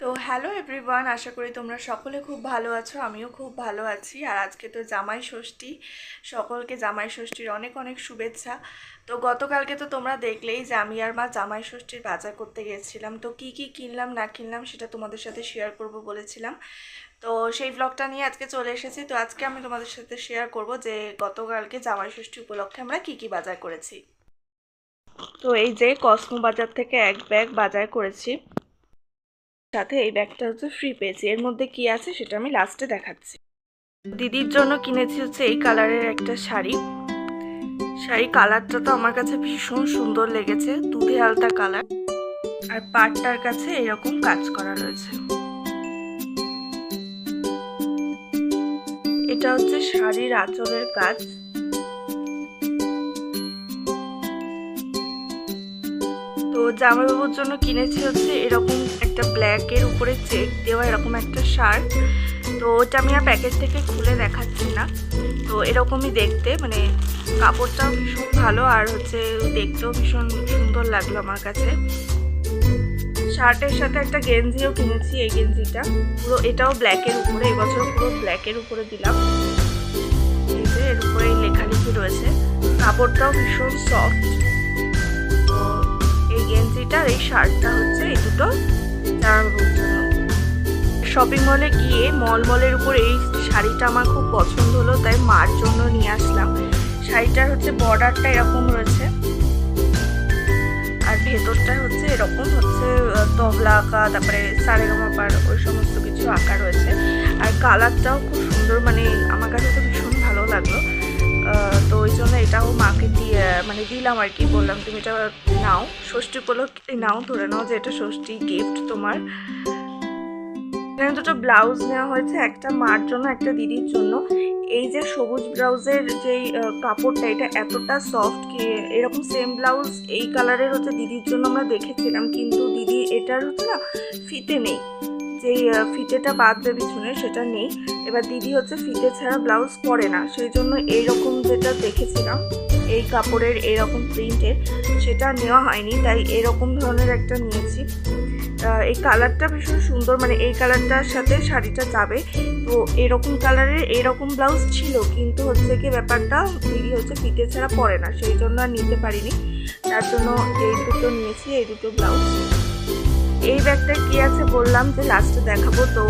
তো hello everyone আশা করি তোমরা সকলে খুব ভালো আছো, আমিও খুব ভালো আছি। আর আজকে তো জামাই ষষ্ঠী, সকলকে জামাই ষষ্ঠীর অনেক অনেক শুভেচ্ছা। তো গতকালকে তো তোমরা দেখলেই যে আমি আর মা জামাই ষষ্ঠীর বাজার করতে গেছিলাম। তো কি কি কিনলাম, না কিনলাম সেটা তোমাদের সাথে শেয়ার করব বলেছিলাম। তো সেই ব্লগটা নিয়ে আজকে চলে এসেছি। তো আজকে আমি তোমাদের সাথে শেয়ার করব যে গতকালকে জামাই ষষ্ঠী উপলক্ষে আমরা কি কি বাজার করেছি। তো এই যে কসমো বাজার থেকে এক ব্যাগ বাজার করেছি। সাথে এই ব্যাগটা হচ্ছে ফ্রি পেয়েছি। এর মধ্যে কি আছে সেটা আমি লাস্টে দেখাচ্ছি। দিদির জন্য কিনেছি হচ্ছে এই কালারের একটা শাড়ি। শাড়ি কালারটা তো আমার কাছে ভীষণ সুন্দর লেগেছে, দুধে আলতা কালার আর পাটটার কাছে এরকম কাজ করা রয়েছে। এটা হচ্ছে শাড়ির আঁচলের কাজ। জামাইবাবুর জন্য কিনেছি হচ্ছে এরকম একটা ব্ল্যাকের উপরে চেক দেওয়া এরকম একটা শার্ট তো ওটা আমি আর প্যাকেট থেকে খুলে দেখাচ্ছি না। তো এরকমই দেখতে মানে কাপড়টাও ভীষণ ভালো আর হচ্ছে দেখতেও ভীষণ সুন্দর লাগল আমার কাছে। শার্টের সাথে একটা গেঞ্জিও কিনেছি এই গেঞ্জিটা। পুরো এটাও ব্ল্যাকের উপরে, এবছর পুরো ব্ল্যাকের উপরে দিলাম। এর উপরে লেখালেখি রয়েছে। কাপড়টাও ভীষণ সফট এই এই শার্টটা হচ্ছে এই দুটো শপিং মলে গিয়ে মল মলের উপর এই শাড়িটা আমার খুব পছন্দ হলো, তাই মার জন্য নিয়ে আসলাম। শাড়িটার হচ্ছে বর্ডারটা এরকম রয়েছে। আর ভেতরটা হচ্ছে এরকম হচ্ছে তবলা আঁকা, তারপরে সারেগামাপার ওই সমস্ত কিছু আঁকা রয়েছে। আর কালারটাও খুব সুন্দর মানে আমার কাছে তো ভীষণ ভালো লাগল। তো ওই জন্য এটাও মাকে দিয়ে মানে দিলাম আর কি, বললাম, তুমি এটা নাও, ষষ্ঠী উপলক্ষে নাও, ধরে নাও যে এটা ষষ্ঠী গিফট তোমার। এখানে দুটো ব্লাউজ নেওয়া হয়েছে, একটা মার জন্য, একটা দিদির জন্য। এই যে সবুজ ব্লাউজের যেই কাপড়টা, এটা এতটা সফট কি, এরকম সেম ব্লাউজ এই কালারের হচ্ছে দিদির জন্য আমরা দেখেছিলাম, কিন্তু দিদি এটার হচ্ছে না, ফিতে নেই। যেই ফিতেটা বাঁধবে পিছনে সেটা নেই। এবার দিদি হচ্ছে ফিতে ছাড়া ব্লাউজ পরে না সেই জন্য এইরকম যেটা দেখেছিলাম, এই কাপড়ের এরকম প্রিন্টের, সেটা নেওয়া হয়নি, তাই এরকম ধরনের একটা নিয়েছি। এই কালারটা ভীষণ সুন্দর মানে এই কালারটার সাথে শাড়িটা যাবে। তো এরকম কালারের এরকম ব্লাউজ ছিল, কিন্তু হচ্ছে কি ব্যাপারটা, দিদি হচ্ছে ফিতে ছাড়া পরে না সেই জন্য আর নিতে পারিনি। তার জন্য এই দুটো নিয়েছি, এই দুটো ব্লাউজ। এই ব্যাগটা কি আছে বললাম যে লাস্টে দেখাবো। তো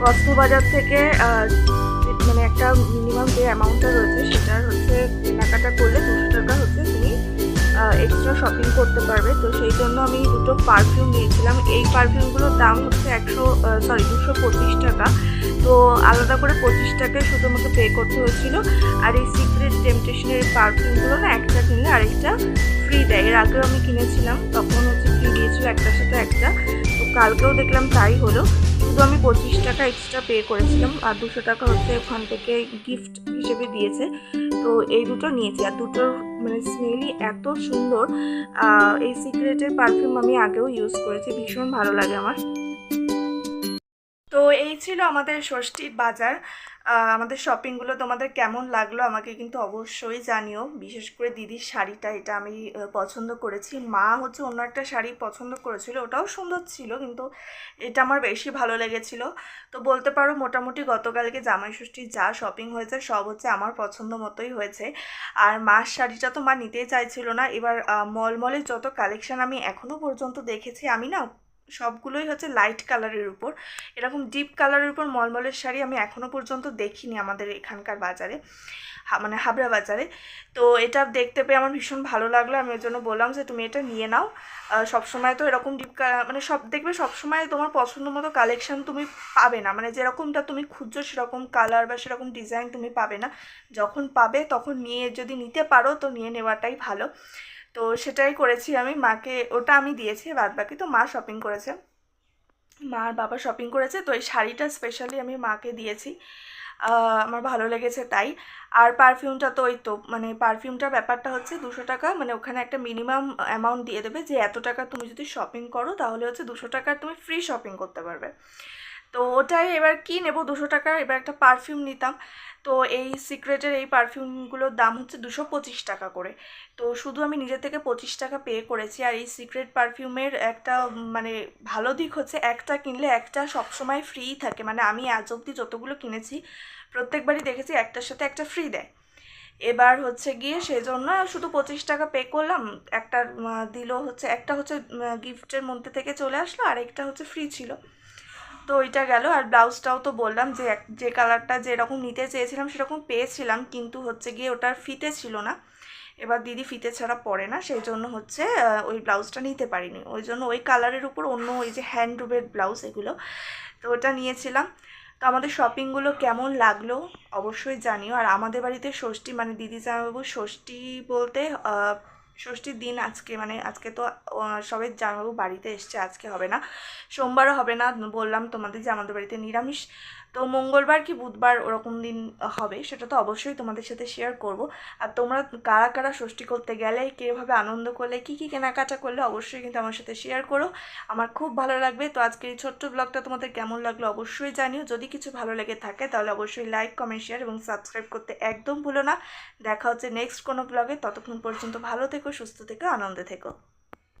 কসমো বাজার থেকে মানে একটা মিনিমাম যে অ্যামাউন্টটা রয়েছে সেটার হচ্ছে কেনাকাটা করলে দুশো টাকা হচ্ছে তুমি এক্সট্রা শপিং করতে পারবে। তো সেই জন্য আমি দুটো পারফিউম নিয়েছিলাম। এই পারফিউমগুলোর দাম হচ্ছে একশো সরি দুশো পঁচিশ টাকা। তো আলাদা করে পঁচিশ টাকায় শুধু আমাকে পে করতে হয়েছিল। আর এই সিক্রেট টেম্পটেশনের পারফিউমগুলো না একটা কিনলে আরেকটা ফ্রি দেয়। এর আগেও আমি কিনেছিলাম, তখন হচ্ছে ফ্রি একটার সাথে একটা। তো কালকেও দেখলাম তাই হলো। শুধু আমি পঁচিশ টাকা এক্সট্রা পে করেছিলাম আর দুশো টাকা হচ্ছে ওখান থেকে গিফট হিসেবে দিয়েছে। তো এই দুটো নিয়েছি আর দুটোর মানে স্মেলই এত সুন্দর। এই সিক্রেটের পারফিউম আমি আগেও ইউজ করেছি, ভীষণ ভালো লাগে আমার। তো এই ছিল আমাদের ষষ্ঠীর বাজার। আমাদের শপিংগুলো তোমাদের কেমন লাগল আমাকে কিন্তু অবশ্যই জানিও। বিশেষ করে দিদির শাড়িটা, এটা আমি পছন্দ করেছি। মা হচ্ছে অন্য একটা শাড়ি পছন্দ করেছিল, ওটাও সুন্দর ছিল, কিন্তু এটা আমার বেশি ভালো লেগেছিল। তো বলতে পারো, মোটামুটি গতকালকে জামাই ষষ্ঠীর যা শপিং হয়েছে, সব হচ্ছে আমার পছন্দ মতোই হয়েছে। আর মার শাড়িটা তো মা নিতেই চাইছিল না। এবার মলমলের যত কালেকশান আমি এখনও পর্যন্ত দেখেছি, আমি না সবগুলোই হচ্ছে লাইট কালারের উপর। এরকম ডিপ কালারের উপর মলমলের শাড়ি আমি এখনও পর্যন্ত দেখিনি আমাদের এখানকার বাজারে মানে হাবড়া বাজারে। তো এটা দেখতে পেয়ে আমার ভীষণ ভালো লাগল। আমি ওই জন্য বললাম যে তুমি এটা নিয়ে নাও। সবসময় তো এরকম ডিপ মানে সব, দেখবে সবসময় তোমার পছন্দ মতো কালেকশন তুমি পাবে না। মানে যেরকমটা তুমি খুঁজছো সেরকম কালার বা সেরকম ডিজাইন তুমি পাবে না। যখন পাবে তখন নিয়ে যদি নিতে পারো তো নিয়ে নেওয়াটাই ভালো। তো সেটাই করেছি আমি। মাকে ওটা আমি দিয়েছি বাদ বাকি তো মা শপিং করেছে। মা আর বাবা শপিং করেছে, তো এই শাড়িটা স্পেশালি আমি মাকে দিয়েছি। আমার ভালো লেগেছে তাই। আর পারফিউমটা তো ওই তো মানে পারফিউমটার ব্যাপারটা হচ্ছে দুশো টাকা মানে ওখানে একটা মিনিমাম অ্যামাউন্ট দিয়ে দেবে যে এত টাকা তুমি যদি শপিং করো তাহলে হচ্ছে দুশো টাকার তুমি ফ্রি শপিং করতে পারবে। তো ওটাই এবার কি নেব? দুশো টাকার এবার একটা পারফিউম নিতাম। তো এই সিক্রেটের এই পারফিউমগুলোর দাম হচ্ছে দুশো পঁচিশ টাকা করে। তো শুধু আমি নিজে থেকে পঁচিশ টাকা পে করেছি। আর এই সিক্রেট পারফিউমের একটা মানে ভালো দিক হচ্ছে একটা কিনলে একটা সবসময় ফ্রি থাকে। মানে আমি আজ অবধি যতগুলো কিনেছি, প্রত্যেকবারই দেখেছি একটার সাথে একটা ফ্রি দেয়। এবার হচ্ছে গিয়ে সেই জন্য শুধু পঁচিশ টাকা পে করলাম। একটা দিল হচ্ছে, একটা হচ্ছে গিফটের মধ্যে থেকে চলে আসলো আর একটা হচ্ছে ফ্রি ছিল। তো ওইটা গেল। আর ব্লাউজটাও তো বললাম যে এক- যে কালারটা যেরকম নিতে চেয়েছিলাম সেরকম পেয়েছিলাম, কিন্তু হচ্ছে গিয়ে ওটার ফিতে ছিল না। এবার দিদি ফিতে ছাড়া পরে না, সেই জন্য হচ্ছে ওই ব্লাউজটা নিতে পারিনি। ওই জন্য ওই কালারের উপর অন্য ওই যে হ্যান্ডলুমের ব্লাউজ এগুলো, তো ওটা নিয়েছিলাম। তো আমাদের শপিংগুলো কেমন লাগল অবশ্যই জানিও। আর আমাদের বাড়িতে ষষ্ঠী মানে দিদি জামাইবাবুর ষষ্ঠী বলতে ষষ্ঠীর দিন আজকে মানে আজকে তো সবাই সবে জামাইবাবু বাড়িতে এসছে, আজকে হবে না। সোমবারও হবে না, বললাম তোমাদের যে আমাদের বাড়িতে নিরামিষ তো মঙ্গলবার কি বুধবার ওরকম দিন হবে? সেটা তো অবশ্যই তোমাদের সাথে শেয়ার করব। আর তোমরা কারা কারা ষষ্ঠী করতে গেলে, কীভাবে আনন্দ করলে, কী কী কেনাকাটা করলে, অবশ্যই কিন্তু আমার সাথে শেয়ার করো। আমার খুব ভালো লাগবে। তো আজকের এই ছোট্ট ব্লগটা তোমাদের কেমন লাগল অবশ্যই জানিও। যদি কিছু ভালো লেগে থাকে, তাহলে অবশ্যই লাইক কমেন্ট শেয়ার এবং সাবস্ক্রাইব করতে একদম ভুলো না। দেখা হচ্ছে নেক্সট কোনো ব্লগে ততক্ষণ পর্যন্ত ভালো থেকো, সুস্থ থেকো, আনন্দে থেকো।